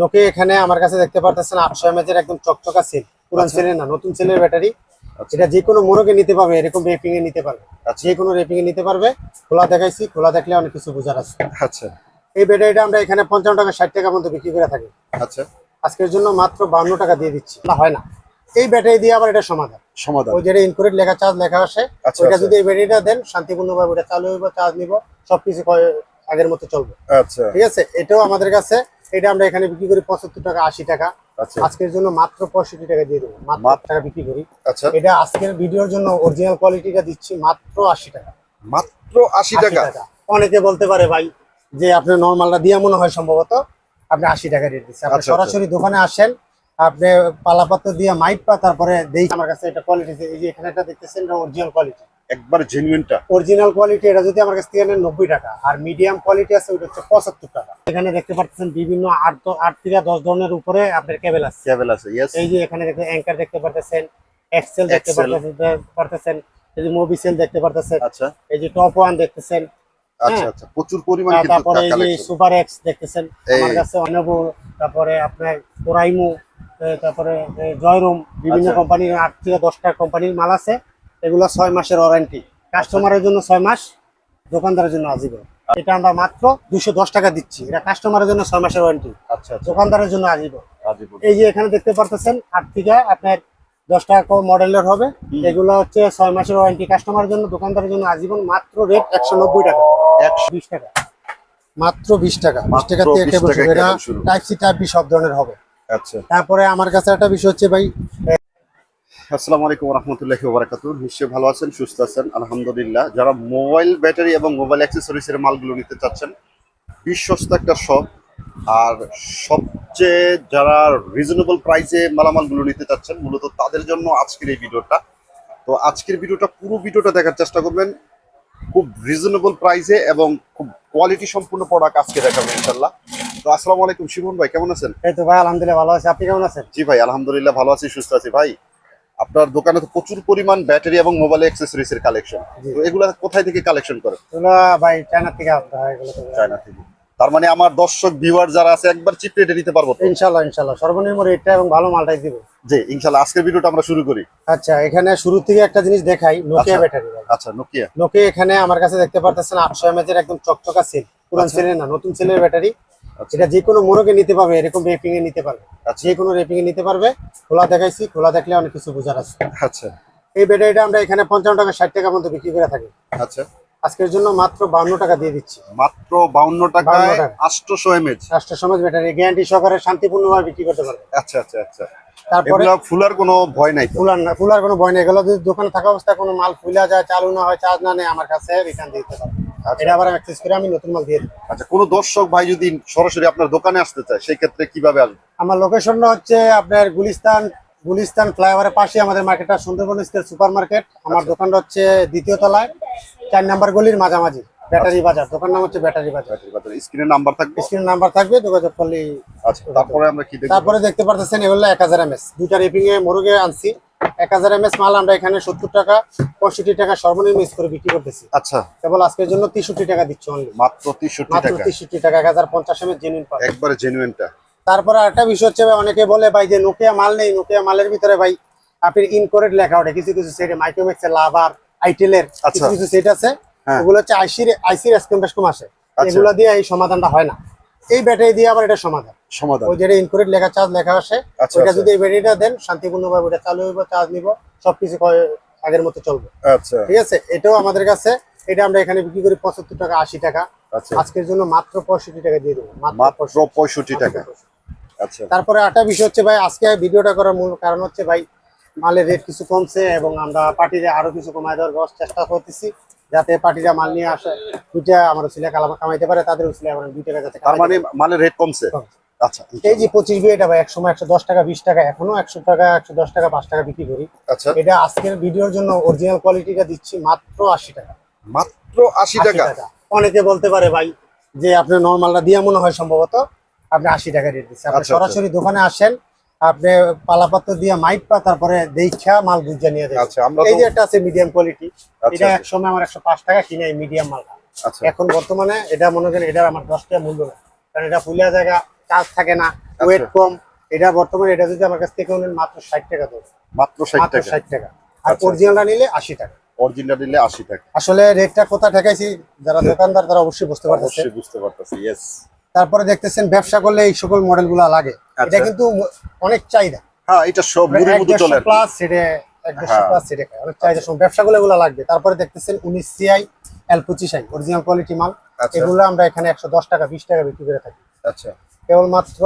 লোকে এখানে আমার কাছে দেখতে পারতেছেন আটশো এমএচ এর একদম চকচকা সেল পুরান আচ্ছা। সেলের না নতুন সেলের ব্যাটারি আচ্ছা। এটা যে কোনো মোড়কে নিতে পারবে এরকম রেপিং এ নিতে পারবে। আচ্ছা। যে কোনো রেপিং এ নিতে পারবে। খোলা দেখাইছি খোলা দেখলে অনেক কিছু বোঝার আছে। আচ্ছা। এই ব্যাটারিটা আমরা এখানে পঞ্চান্ন টাকা ষাট টাকা মধ্যে বিক্রি করে থাকি। আচ্ছা। আজকের জন্য মাত্র বান্ন টাকা দিয়ে দিচ্ছি। না হয় না। এই ব্যাটারি দিয়ে আবার এটা সমাধান। সমাধান। ওই যেটা ইনকুরেট লেখা চার্জ লেখা আসে আচ্ছা ওইটা আচ্ছা। যদি এই ব্যাটারিটা দেন শান্তিপূর্ণভাবে ওটা চালু হইব চার্জ নিব সবকিছু আগের মতো চলবে। আচ্ছা। ঠিক আছে? এটাও আমাদের কাছে এটা আমরা এখানে বিক্রি করি পঁচাত্তর টাকা আশি টাকা। আচ্ছা। আজকের জন্য মাত্র পঁয়ষট্টি টাকা দিয়ে দেবো মাত্র টাকা বিক্রি করি। আচ্ছা। এটা আজকের ভিডিওর জন্য অরিজিনাল কোয়ালিটিটা দিচ্ছি মাত্র আশি টাকা। মাত্র আশি 80 টাকা? অনেকে বলতে পারে ভাই যে আপনি নর্মালটা দিয়া মনে হয় সম্ভবত আপনি আশি টাকা রেট দিচ্ছেন। আপনি আচ্ছা, সরাসরি দোকানে আসেন আপনি পালাপাত্র দিয়ে মাইক পা তারপরে দেই আমার কাছে এটা কোয়ালিটি এই যে এখানে একটা দেখতেছেন এটা অরিজিনাল কোয়ালিটি একবার জেনুইনটা অরিজিনাল কোয়ালিটি এটা যদি আমার কাছে থেকে নেন নব্বই টাকা। আর মিডিয়াম কোয়ালিটি আছে ওটা হচ্ছে পঁচাত্তর টাকা। এখানে দেখতে পাচ্ছেন বিভিন্ন আট আট থেকে দশ ধরনের উপরে আপনার কেবল আছে। কেবল আছে এই যে এখানে দেখতে অ্যাঙ্কার দেখতে পারতেছেন এক্সেল দেখতে। পারতেছেন এই যে মোবিসেল দেখতে পারতেছেন আচ্ছা। এই যে টপ ওয়ান দেখতেছেন আচ্ছা হ্যাঁ। আচ্ছা প্রচুর পরিমাণ কিন্তু তারপরে এই যে সুপার এক্স দেখতেছেন আমার। কাছে অনেবো তারপরে আপনার কোরাইমু তারপরে জয়রুম বিভিন্ন আচ্ছা। কোম্পানির আট থেকে দশটা কোম্পানির মাল আছে। এগুলো ছয় মাসের ওয়ারেন্টি। কাস্টমারের জন্য ছয় মাস দোকানদারের জন্য আজীবন এটা আমরা মাত্র দুশো দশ টাকা দিচ্ছি। এটা কাস্টমারের জন্য ছয় মাসের ওয়ারেন্টি। আচ্ছা আচ্ছা। দোকানদারের জন্য আজীবন এই যে এখানে দেখতে পারতেছেন আট থেকে আপনার দশ টাকা মডেলের হবে। এগুলো হচ্ছে ছয় মাসের ওয়ারেন্টি। কাস্টমারের জন্য দোকানদারের জন্য আজীবন মাত্র রেট একশো নব্বই টাকা। একশো বিশ টাকা। মাত্র বিশ টাকা। বিশ টাকা থেকে 20 কেবল টাকায় শুরু। এটা কেবল শুরু। টাইপ সি টাইপ বি সব ধরনের হবে। আচ্ছা। তারপরে আমার কাছে একটা বিষয় হচ্ছে ভাই আসসালামু আলাইকুম রহমতুল্লাহি ওবারাকাতু। নিশ্চয়ই ভালো আছেন সুস্থ আছেন আলহামদুলিল্লাহ। যারা মোবাইল ব্যাটারি এবং মোবাইল অ্যাক্সেসরিজ এর মালগুলো নিতে চাচ্ছেন বিশ্বস্ত একটা শপ। আর সবচেয়ে যারা রিজনেবল প্রাইসে মালামালগুলো নিতে চাচ্ছেন মূলত তাদের জন্য আজকের এই ভিডিওটা। তো আজকের ভিডিওটা পুরো ভিডিওটা দেখার চেষ্টা করবেন। খুব রিজনেবল প্রাইসে এবং খুব কোয়ালিটি সম্পূর্ণ প্রোডাক্ট আজকে দেখাবো ইনশাল্লাহ তো আসসালামু আলাইকুম শিবন ভাই কেমন আছেন? এই তো ভাই আলহামদুলিল্লাহ ভালো আছি। আপনি কেমন আছেন? জি ভাই আলহামদুলিল্লাহ ভালো আছি সুস্থ আছি। ভাই আপনার দোকানে তো প্রচুর পরিমাণ ব্যাটারি এবং মোবাইল অ্যাক্সেসরিজ এর কালেকশন তো এগুলা কোথায় থেকে কালেকশন করেন? এগুলো ভাই চায়না থেকে আসতে হয় এগুলো তো। চায়না থেকে। তার মানে আমার দর্শক ভিউয়ার যারা আছে একবার চিপ রেটে নিতে পারব তো? ইনশাল্লাহ ইনশাল্লাহ সর্বনিম্ন রেটটা এবং ভালো মালটাই দিব। জি ইনশাল্লাহ আজকের ভিডিওটা আমরা শুরু করি। আচ্ছা এখানে শুরু থেকে একটা জিনিস দেখাই নোকিয়া আচ্ছা। ব্যাটারি আচ্ছা নোকিয়া নোকিয়া এখানে আমার কাছে দেখতে পারতেছেন আটশো এমএচ এর একদম চকচকা সেল পুরান আচ্ছা। সেলের না নতুন সেলের ব্যাটারি। আচ্ছা এটা যে কোনো মোড়কে নিতে পারবে এরকম রেপিং এ নিতে পারবে। আচ্ছা। যে কোনো রেপিং এ নিতে পারবে খোলা দেখাইছি খোলা দেখলে অনেক কিছু বোঝার আছে। আচ্ছা। এই ব্যাটারিটা আমরা এখানে পঞ্চান্ন টাকা ষাট টাকা মধ্যে বিক্রি করে থাকি। আচ্ছা। আজকের জন্য মাত্র বান্ন টাকা দিয়ে দিচ্ছি। মাত্র বাউন্ন টাকায় 52 টাকা। আটশোশো এমএচ রাষ্ট্র সমাজ ব্যাটারি গ্যারান্টি সহকারে শান্তিপূর্ণভাবে বিক্রি করতে পারবে। আচ্ছা আচ্ছা আচ্ছা। তারপরে ফুলার কোনো ভয় নাই ফুলার না ফুলার কোনো ভয় নেই। এগুলো যদি দোকানে থাকা অবস্থায় কোনো মাল ফুলা যায় চালু না হয় চার্জ না নেই আমার কাছে রিটার্ন দিতে পারবে। আচ্ছা। এটা আবার অ্যাক্সেস করে আমি নতুন মাল দিয়ে দিই আচ্ছা কোনো দর্শক ভাই যদি সরাসরি আপনার দোকানে আসতে চায় সেই ক্ষেত্রে কীভাবে আসবে? আমার লোকেশনটা হচ্ছে আপনার গুলিস্তান গুলিস্তান ফ্লাইওভারের পাশে আমাদের মার্কেটটা সুন্দরবন স্কোয়ার সুপার মার্কেট আমার দোকানটা হচ্ছে দ্বিতীয় তলায় চার নাম্বার গলির মাঝামাঝি ব্যাটারি বাজার। দোকান নাম হচ্ছে ব্যাটারি বাজার। স্ক্রিনের নাম্বার থাকবে? স্ক্রিন নাম্বার থাকবে যোগাযোগ করলেই আচ্ছা তারপরে আমরা কি দেখব? তারপরে দেখতে পারতেছেন এগুলো এক হাজার এমএস দুইটা রেপিং এ মোরগে আনছি। এক হাজার এমএস মাল আমরা এখানে সত্তর টাকা পঁয়ষট্টি টাকা সর্বনিম্ন ইউজ করে বিক্রি করতেছি। আচ্ছা। কেবল আজকের জন্য তেষট্টি টাকা দিচ্ছি অনলি মাত্র তেষট্টি মাত্র টাকা। তেষট্টি টাকা এক হাজার পঞ্চাশ জেনুইন একবারে জেনুইনটা তারপরে একটা বিষয় হচ্ছে অনেকে বলে ভাই যে নোকিয়া মাল নেই নোকিয়া মালের ভিতরে ভাই আপনি ইনকোরেট লেখা ওঠে। কিছু কিছু সেটে মাইক্রোম্যাক্স এর লাভার আইটেলের আচ্ছা। কিছু কিছু সেট আছে হ্যাঁ। ওগুলো হচ্ছে আইসির আইসির এসকম বেসকম আসে। আচ্ছা। এগুলো দিয়ে এই সমাধানটা হয় না। এই ব্যাটারি দিয়ে আবার এটা সমাধান। সমাধান। ওই যেটা ইনকোরেট লেখা চার্জ লেখা আসে আচ্ছা ওইটা আচ্ছা। যদি এই ব্যাটারিটা দেন শান্তিপূর্ণভাবে ওটা চালু হইব চার্জ নিব সবকিছু আগের মতো চলবে। আচ্ছা। ঠিক আছে? এটাও আমাদের কাছে এটা আমরা এখানে বিক্রি করি পঁচাত্তর টাকা আশি টাকা। আচ্ছা। আজকের জন্য মাত্র পঁয়ষট্টি টাকা দিয়ে দেবো মাত্র পঁয়ষট্টি। টাকা। আচ্ছা। তারপরে একটা বিষয় হচ্ছে ভাই আজকে ভিডিওটা করার মূল কারণ হচ্ছে ভাই মালের রেট কিছু কমছে এবং আমরা পার্টিতে আরও কিছু কমায় দেওয়ার চেষ্টা করতেছি। যাতে পার্টিরা মাল নিয়ে আসে দুইটা আমার ছেলে কালামা কামাইতে পারে তাদের ছেলে আমার দুই টাকা যাতে তার মানে মালের রেট কমছে। আচ্ছা। এই যে পঁচিশ বি এটা ভাই এক সময় একশো দশ টাকা বিশ টাকা এখনও একশো টাকা একশো দশ টাকা পাঁচ টাকা বিক্রি করি। আচ্ছা। এটা আজকের ভিডিওর জন্য অরিজিনাল কোয়ালিটিটা দিচ্ছি মাত্র আশি টাকা। মাত্র আশি টাকা। অনেকে বলতে পারে ভাই যে আপনি নর্মালটা দিয়ে মনে হয় সম্ভবত আপনি আশি টাকা রেট দিচ্ছেন। আপনি আচ্ছা, সরাসরি দোকানে আসেন আপনি পালাপাত্র দিয়ে মাইক পা তারপরে দেখা মাল বুঝে নিয়ে যাবেন আচ্ছা আমরা এই যে একটা আছে মিডিয়াম কোয়ালিটি আচ্ছা, এটা আচ্ছা। এক সময় আমার একশো পাঁচ টাকা কিনে এই মিডিয়াম মালটা। আচ্ছা। এখন বর্তমানে এটা মনে করেন এটার আমার দশ টাকা মূল্য না কারণ এটা ফুলিয়া জায়গা চার্জ থাকে না ওয়েট কম। এটা বর্তমানে এটা যদি আমার কাছ থেকে নেন মাত্র ষাট টাকা দেবো মাত্র ষাট মাত্র টাকা। ষাট টাকা। আর আচ্ছা। অরিজিনালটা নিলে আশি টাকা। অরিজিনাল নিলে আশি টাকা। আসলে রেটটা কোথায় ঠেকাইছি যারা দোকানদার তারা অবশ্যই বুঝতে পারতেছে। অবশ্যই বুঝতে পারতেছি ইয়েস তারপরে দেখতেছেন ব্যবসা করলে এই সকল মডেলগুলা লাগে। এটা আচ্ছা। কিন্তু অনেক চাহিদা। হ্যাঁ এটা সব মুড়ির মতো চলে। প্লাস সেটা এক দেড়শো হ্যাঁ। প্লাস সেটা খায়। অনেক চাহিদা। সব ব্যবসা এগুলো লাগবে। তারপরে দেখতেছেন উনিশ সিআই এল পঁচিশ আই অরিজিনাল কোয়ালিটি মাল। আচ্ছা। এগুলো আমরা এখানে একশো দশ টাকা বিশ টাকা বিক্রি করে থাকি। আচ্ছা। কেবলমাত্র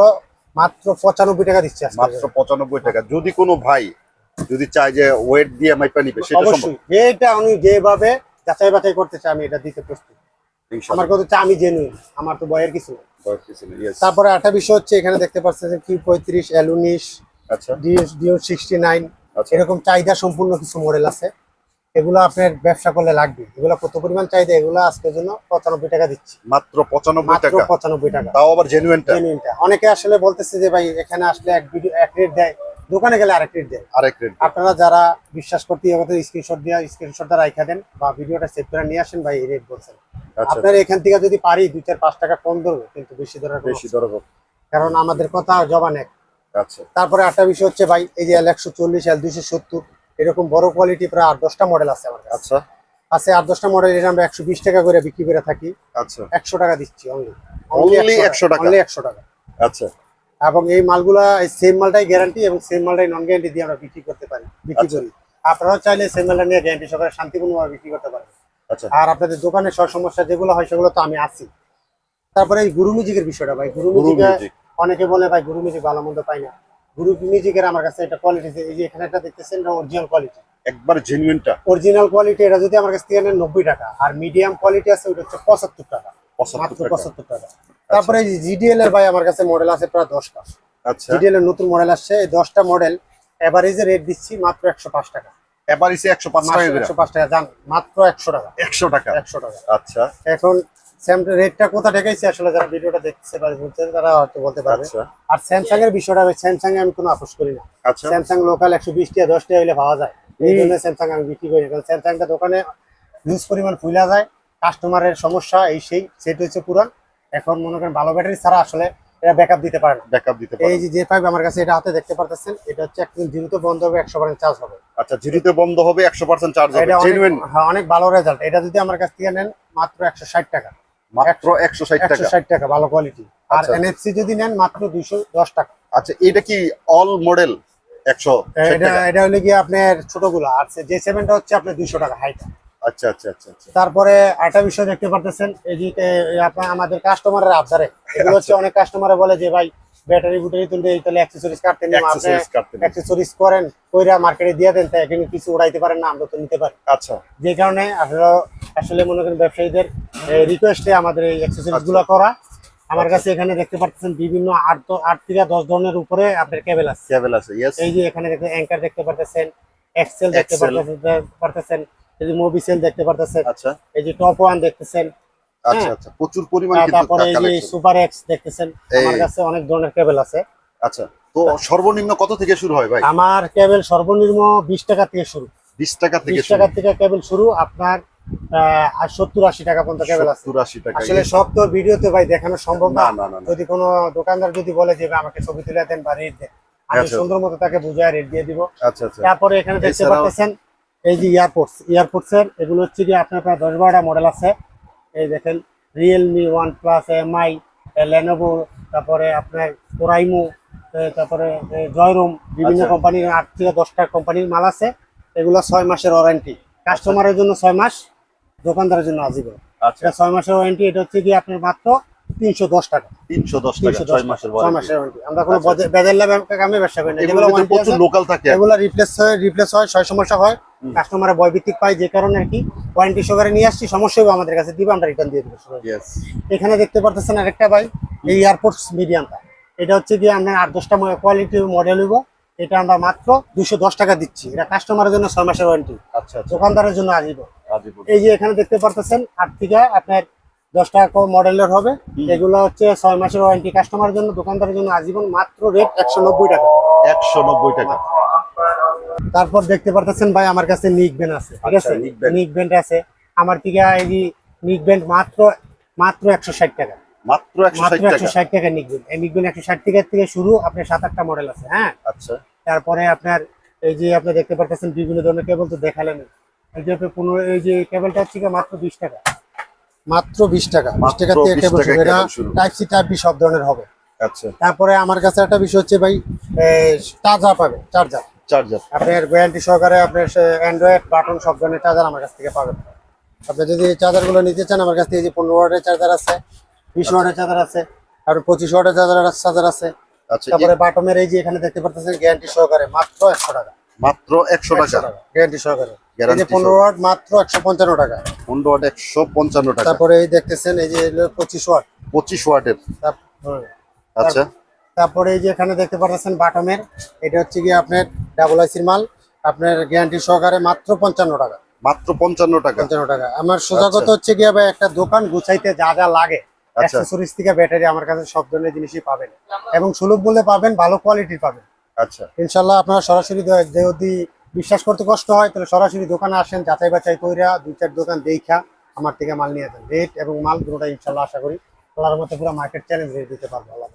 মাত্র পঁচানব্বই টাকা দিচ্ছি মাত্র পঁচানব্বই টাকা। যদি কোনো ভাই যদি চায় যে ওয়েট দিয়ে মাইপা নিবে সেটা সম্ভব। আমি যেভাবে যাচাই বাছাই করতে চাই আমি এটা দিতে প্রস্তুত। আমার কথা হচ্ছে আমি জেনুইন আমার তো বয়ের কিছু। তারপরে আরেকটা বিষয় হচ্ছে এখানে দেখতে পাচ্ছেন কিউ পঁয়ত্রিশ এল উনিশ ডিও সিক্সটি নাইন এরকম চাহিদা সম্পূর্ণ কিছু মডেল আছে। এগুলো আপনার ব্যবসা করলে লাগবে। এগুলো কত পরিমাণ চাহিদা এগুলো আজকের জন্য পঁচানব্বই টাকা দিচ্ছি। মাত্র পঁচানব্বই টাকা? পঁচানব্বই টাকা। তাও আবার জেনুইনটা জেনুইনটা অনেকে আসলে বলতেছে যে ভাই এখানে আসলে এক ভিডিও এক রেট দেয়। দোকানে গেলে আরেক রেট দেয়। আরেক রেট আপনারা যারা বিশ্বাস করতে আমাদের স্ক্রিনশট দিয়ে স্ক্রিনশটটা রাখা দেন বা ভিডিওটা সেভ করে নিয়ে আসেন ভাই এই রেট বলছেন আপনার এখান থেকে যদি পারি দুই চার পাঁচ টাকা কম ধরবো কিন্তু বেশি ধরার বেশি দরব কারণ আমাদের কথা জবান এক। আচ্ছা। তারপরে আটটা বিষয় হচ্ছে ভাই এই যে এল একশো চল্লিশ এল দুইশো সত্তর এরকম বড় কোয়ালিটি প্রায় আট দশটা মডেল আছে আমার আচ্ছা। আছে আট দশটা মডেল এটা আমরা একশো বিশ টাকা করে বিক্রি করে থাকি। আচ্ছা। একশো টাকা দিচ্ছি অনলি Only 100 টাকা? অনলি একশো টাকা। আচ্ছা। এবং এই মালগুলা এই সেম মালটাই গ্যারান্টি এবং সেম মালটাই নন গ্যারান্টি দিয়ে আমরা বিক্রি করতে পারি বিক্রি আচ্ছা। করি। আপনারাও চাইলে সেম মালটা নিয়ে গ্যারান্টি সহকারে শান্তিপূর্ণভাবে বিক্রি করতে পারেন। আচ্ছা। আর আপনাদের দোকানে সব সমস্যা যেগুলো হয় সেগুলো তো আমি আছি। তারপরে এই গুরু মিউজিকের বিষয়টা ভাই গুরু মিউজিকে অনেকে বলে ভাই গুরু মিউজিক ভালো মন্দ পাই না। গুরু মিউজিকের আমার কাছে এটা কোয়ালিটি এই যে এখানে একটা দেখতেছেন অরিজিনাল কোয়ালিটি একবার জেনুইনটা অরিজিনাল কোয়ালিটি এটা যদি আমার কাছ থেকে নেন নব্বই টাকা। আর মিডিয়াম কোয়ালিটি আছে ওটা হচ্ছে পঁচাত্তর টাকা। মাত্র টাকা। পঁচাত্তর টাকা। তারপরে জিডিএল এর ভাই আমার কাছে মডেল আছে প্রায় দশটা। আচ্ছা। জিডিএল এর নতুন মডেল আসছে। এই দশটা মডেল এভারেজে রেট দিচ্ছি মাত্র একশো পাঁচ টাকা। এসে একশো পাঁচ টাকা একশো পাঁচ টাকা মাত্র একশো টাকা। একশো টাকা। একশো টাকা। আচ্ছা। এখন স্যাম রেটটা কোথা ঠেকাইছে আসলে যারা ভিডিওটা দেখছে বা বলছে তারা হয়তো বলতে পারবে। আচ্ছা। আর স্যামসাং এর বিষয়টা স্যামসাং এ আমি কোনো আপোষ করি না। আচ্ছা। স্যামসাং লোকাল একশো বিশ টাকা দশ টাকা হলে পাওয়া যায়। এই জন্য স্যামসাং আমি বিক্রি করি না। কারণ স্যামসাংটা দোকানে ইউজ পরিমাণ ফুলা যায়। কাস্টমারের সমস্যা এই সেই সেট হচ্ছে পুরান। এখন মনে করেন ভালো ব্যাটারি ছাড়া আসলে এটা ব্যাকআপ দিতে পারে না। ব্যাকআপ দিতে এই পারে যে যে পাইপ আমার কাছে এটা হাতে দেখতে পারতেছেন এটা হচ্ছে একদম জিরোতে বন্ধ হবে একশো পার্সেন্ট চার্জ হবে। আচ্ছা জিরোতে বন্ধ হবে একশো পার্সেন্ট চার্জ হবে। জেনুইন হ্যাঁ অনেক ভালো রেজাল্ট এটা যদি আমার কাছ থেকে নেন মাত্র একশো ষাট টাকা। মাত্র একশো ষাট একশো টাকা ষাট টাকা ভালো কোয়ালিটি আর আচ্ছা। এনএফসি যদি নেন মাত্র দুইশো দশ টাকা। আচ্ছা এটা কি অল মডেল একশো ষাট এটা এটা হলে কি আপনার ছোটগুলো। আর যে সেভেনটা হচ্ছে আপনার দুইশো টাকা হাইট আচ্ছা আচ্ছা আচ্ছা আচ্ছা তারপরে আরেকটা বিষয় দেখতে পারতেছেন এই যে আপনার আমাদের কাস্টমারের আবদারে এগুলো হচ্ছে আচ্ছা। অনেক কাস্টমারে বলে যে ভাই ব্যাটারি বুটারি তুলতে তাহলে অ্যাক্সেসরিজ কাটতে নিন আপনি Accessories কাটতে নিন। অ্যাক্সেসরিজ করেন কইরা মার্কেটে দিয়ে দেন তাই এখানে কিছু উড়াইতে পারেন না আমরা তো নিতে পারি আচ্ছা যে কারণে আসলে আসলে মনে করেন ব্যবসায়ীদের রিকোয়েস্টে আমাদের এই অ্যাক্সেসরিজগুলো আচ্ছা। করা আমার কাছে এখানে দেখতে পাচ্ছেন বিভিন্ন আট আট থেকে দশ ধরনের উপরে আপনার কেবল আছে কেবল আছে এই যে এখানে দেখতে অ্যাঙ্কার দেখতে পারতেছেন এক্সেল দেখতে Excel। এই যে মোবিসেল দেখতে পারতেছেন আচ্ছা। এই যে টপ ওয়ান দেখতেছেন আচ্ছা হ্যাঁ। আচ্ছা। প্রচুর পরিমাণ কিন্তু তারপরে এই যে সুপার এক্স দেখতেছেন আমার কাছে অনেক ধরনের কেবল আছে। আচ্ছা। তো সর্বনিম্ন কত থেকে শুরু হয় ভাই? আমার কেবল সর্বনিম্ন বিশ টাকা থেকে শুরু। বিশ টাকা থেকে বিশ শুরু। টাকা থেকে কেবল শুরু আপনার সত্তর আশি টাকা পর্যন্ত কেবল আছে। আশি টাকা। আসলে সব তো ভিডিওতে ভাই দেখানো সম্ভব না। যদি কোনো দোকানদার যদি বলে যে আমাকে ছবি তুলে দেন বা রেট দেন আমি আচ্ছা। সুন্দর মতো তাকে বুঝায় রেট দিয়ে দিব। আচ্ছা আচ্ছা। তারপরে এখানে দেখতে পাচ্ছেন এই যে এয়ারপোর্টস এয়ারপোর্টস এর এগুলো হচ্ছে কি আপনার প্রায় দশ বারোটা মডেল আছে। এই দেখেন Realme OnePlus MI Lenovo তারপরে আপনার ওরাইমো তারপরে জয়রুম বিভিন্ন আচ্ছা। কোম্পানির আট থেকে দশটা কোম্পানির মাল আছে। এগুলো ছয় মাসের ওয়ারেন্টি কাস্টমারের জন্য ছয় মাস দোকানদারের জন্য আজীবন আচ্ছা। ছয় মাসের ওয়ারেন্টি এটা হচ্ছে কি আপনার মাত্র তিনশো দশ টাকা। তিনশো দশ টাকা ছয় মাসের ছয় মাসের ওয়ারেন্টি আমরা কোনো আচ্ছা, আচ্ছা। বেদেল্লা কামে ব্যবসা করি না। এগুলো লোকাল থাকে এগুলো রিপ্লেস হয় রিপ্লেস হয় ছয় সমস্যা হয়। হুম। কাস্টমারের বয় ভিত্তিক পাই যে কারণে আর কি ওয়ারেন্টি সহকারে নিয়ে আসছি। সমস্যা হবে আমাদের কাছে। দিবে আমরা রিটার্ন দিয়ে দেবো। এখানে দেখতে পারতেছেন আরেকটা ভাই এই এয়ারপোর্টস মিডিয়ামটা এটা হচ্ছে কি আমরা আট দশটা কোয়ালিটি মডেল হইব। এটা আমরা মাত্র দুশো দশ টাকা দিচ্ছি। এটা কাস্টমারের জন্য ছয় মাসের ওয়ারেন্টি আচ্ছা আচ্ছা। দোকানদারের জন্য আসিব। আজিবুল এই যে এখানে দেখতে পারতেছেন আট থেকে আপনার দশ টাকা মডেলের হবে। এগুলো হচ্ছে ছয় মাসের ওয়ারেন্টি কাস্টমারের জন্য দোকানদারের জন্য আজীবন মাত্র রেট একশো নব্বই টাকা। একশো নব্বই টাকা। তারপর দেখতে পারতেছেন ভাই আমার কাছে নিক ব্যান্ড আছে ঠিক আচ্ছা, আছে? নিক ব্যান্ড। আছে। আমার থেকে এই যে নিক ব্যান্ড মাত্র মাত্র একশো ষাট টাকা। মাত্র একশো ষাট টাকা। টাকা নিকবিন এই নিকবিন একশো ষাট টাকার থেকে শুরু আপনার সাত আটটা মডেল আছে হ্যাঁ? আচ্ছা। তারপরে আপনার এই যে আপনি দেখতে পারতেছেন বিভিন্ন ধরনের কেবল তো দেখালেন। এই যে আপনি পনেরো এই যে কেবলটা হচ্ছে মাত্র বিশ টাকা। মাত্র বিশ টাকা। বিশ টাকা থেকে কেবল শুরু এটা টাইপ সি টাইপ বি সব ধরনের হবে। আচ্ছা। তারপরে আমার কাছে একটা বিষয় হচ্ছে ভাই চার্জার পাবেন চার্জার চার্জার আপনার গ্যারান্টি সহকারে আপনার অ্যান্ড্রয়েড বাটন সব ধরনের চার্জার আমার কাছ থেকে পাবেন। আপনি যদি চার্জারগুলো নিতে চান আমার কাছ থেকে যে পনেরো ওয়াটের চার্জার আছে বিশ ওয়াটের চার্জার আছে আর পঁচিশ ওয়াটের চার্জার চার্জার আছে। আচ্ছা তারপরে বাটমের এই যে এখানে দেখতে পাচ্ছেন গ্যারান্টি সহকারে মাত্র একশো টাকা। মাত্র একশো টাকা। গ্যারান্টি সহকারে। পনেরো ওয়াট মাত্র একশো পঞ্চান্ন টাকা। পনেরো ওয়াট একশো পঞ্চান্ন টাকা। তারপরে এই দেখতেছেন এই যে পঁচিশ ওয়াট পঁচিশ ওয়াটের আচ্ছা। তারপরে এই যে এখানে দেখতে পাচ্ছেন বাটমের এটা হচ্ছে গিয়ে আপনার ডাবল আইসির মাল। আপনার গ্যারান্টি সহকারে মাত্র পঞ্চান্ন টাকা। মাত্র পঞ্চান্ন টাকা। পঞ্চান্ন টাকা। আমার সোজা কথা হচ্ছে গিয়ে ভাই একটা দোকান গুছাইতে যা যা লাগে আচ্ছা। অ্যাক্সেসরিজ থেকে ব্যাটারি আমার কাছে সব ধরনের জিনিসই পাবেন। এবং সুলভ মূল্যে পাবেন ভালো কোয়ালিটির পাবেন। আচ্ছা। ইনশাল্লাহ আপনারা সরাসরি যদি বিশ্বাস করতে কষ্ট হয় তাহলে সরাসরি দোকানে আসেন যাচাই বাছাই কইরা দুই চার দোকান দেখা আমার থেকে মাল নিয়ে যান। রেট এবং মাল দুটোটা ইনশাল্লাহ আশা করি আল্লাহর মতো পুরো মার্কেট চ্যালেঞ্জ রেট দিতে পারব আল্লাহ